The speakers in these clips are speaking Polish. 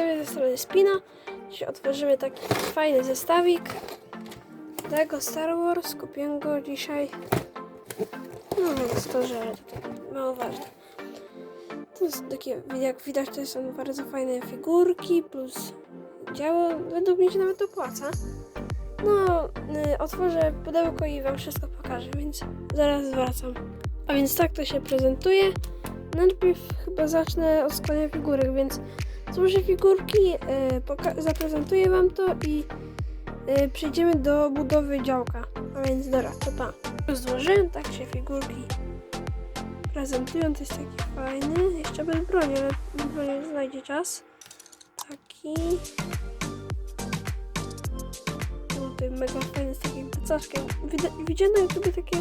widzowie ze strony Spina. Dzisiaj otworzymy taki fajny zestawik Lego Star Wars. Kupiłem go dzisiaj. No więc to, że mało ważne. To jest takie, jak widać, to są bardzo fajne figurki plus działo. Według mnie się nawet opłaca. No, y, otworzę pudełko i wam wszystko pokażę, więc zaraz wracam. A więc tak to się prezentuje. Najpierw chyba zacznę od składania figurek, więc złożę figurki, poka- zaprezentuję wam to i y, przejdziemy do budowy działka. A więc dobra, to tam. Złożyłem tak się figurki prezentują, to jest taki fajny. Jeszcze bez broni, ale broni znajdzie czas. Taki. Tutaj mega fajny z takim plecaszkiem. Widziałem na YouTube takie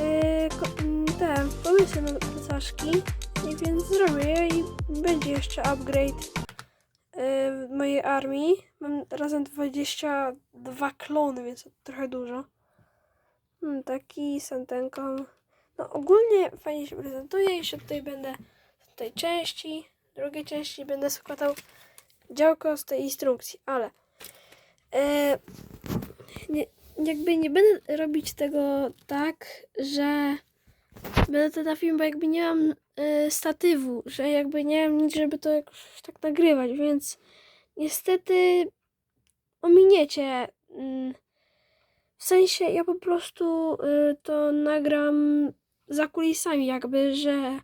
e, m, te pomysły na plecaszki i więc zrobię i będzie jeszcze upgrade w mojej armii. Mam razem 22 klony, więc trochę dużo. Hmm, taki z. No ogólnie fajnie się prezentuje. Jeszcze tutaj będę z tej części, drugiej części będę składał działko z tej instrukcji, ale e, nie, jakby nie będę robić tego tak, że będę to na film, bo jakby nie mam e, statywu, że jakby nie mam nic, żeby to jakoś tak nagrywać, więc niestety ominiecie. Mm, w sensie ja po prostu y, to nagram za kulisami, jakby, że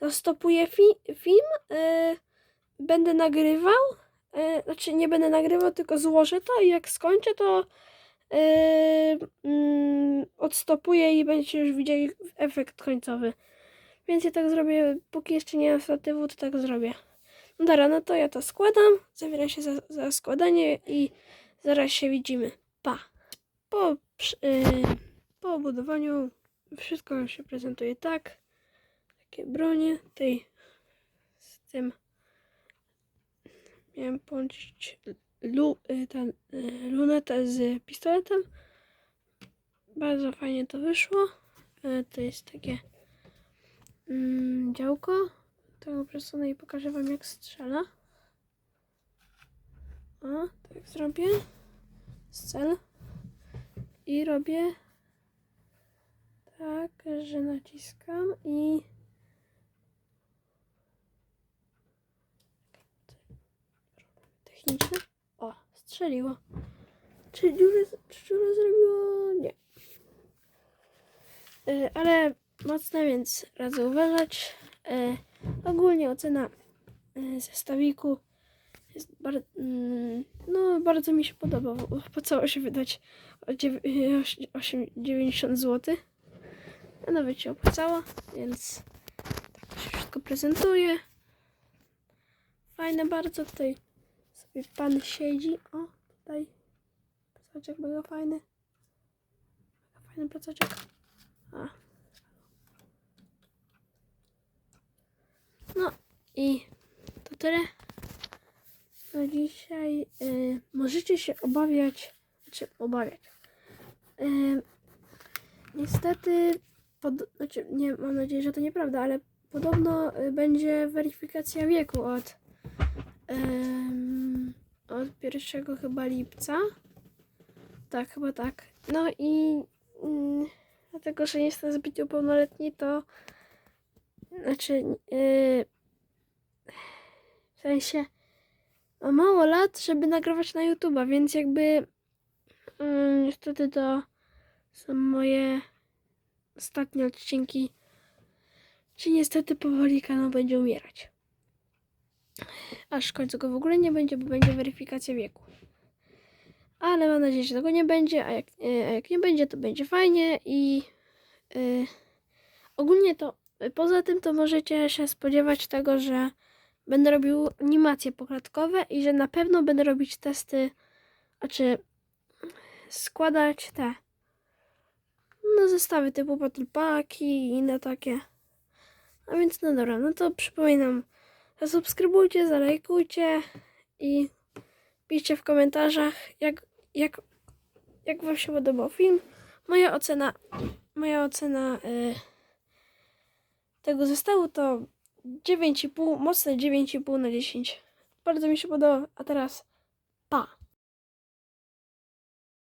zastopuję fi- film, y, będę nagrywał, y, znaczy nie będę nagrywał, tylko złożę to i jak skończę, to y, mm, odstopuję i będziecie już widzieli efekt końcowy. Więc ja tak zrobię, póki jeszcze nie mam statywu, to tak zrobię. No dobra, no to ja to składam, zabieram się za, za składanie i zaraz się widzimy. Pa! Po, przy- y, po budowaniu wszystko się prezentuje tak. Takie bronie. Tej z tym miałem połączyć lu, y, ten, y, lunetę z pistoletem. Bardzo fajnie to wyszło. Y, to jest takie mm, działko. Tego przesunę i pokażę wam jak strzela. O, tak zrobię. Z cel. I robię tak, że naciskam i techniczne. O, strzeliło. Czy dziurę, czy dziurę zrobiło? Nie. Y, ale mocne, więc radzę uważać. Y, ogólnie ocena y, zestawiku jest bar- mm, no, bardzo mi się podoba. Opłacało się wydać o dziew- oś- osiem- 90 zł. A nawet się opłacało, więc tak się wszystko prezentuje. Fajne bardzo tutaj pan siedzi. O, tutaj plecaczek mega fajny. Mega fajny plecaczek. A. No i to tyle. No dzisiaj y, możecie się obawiać, znaczy obawiać. Y, niestety, pod, znaczy nie, mam nadzieję, że to nieprawda, ale podobno y, będzie weryfikacja wieku od, ym, od 1 chyba lipca. Tak, chyba tak. No i mm, dlatego, że nie jestem zbyt pełnoletni, to znaczy y, w sensie ma mało lat, żeby nagrywać na YouTube'a, więc jakby mm, niestety to są moje ostatnie odcinki. Czy niestety powoli kanał będzie umierać. Aż w końcu go w ogóle nie będzie, bo będzie weryfikacja wieku. Ale mam nadzieję, że tego nie będzie, a jak, e, a jak nie będzie, to będzie fajnie i e, ogólnie to poza tym to możecie się spodziewać tego, że będę robił animacje poklatkowe i że na pewno będę robić testy, znaczy składać te no zestawy typu Battle Packi i inne takie. A więc no dobra, no to przypominam, zasubskrybujcie, zalajkujcie i piszcie w komentarzach, jak, jak, jak wam się podobał film. Moja ocena, moja ocena y, tego zestawu to 9,5, mocne 9,5 na 10. bardzo mi się podoba. A teraz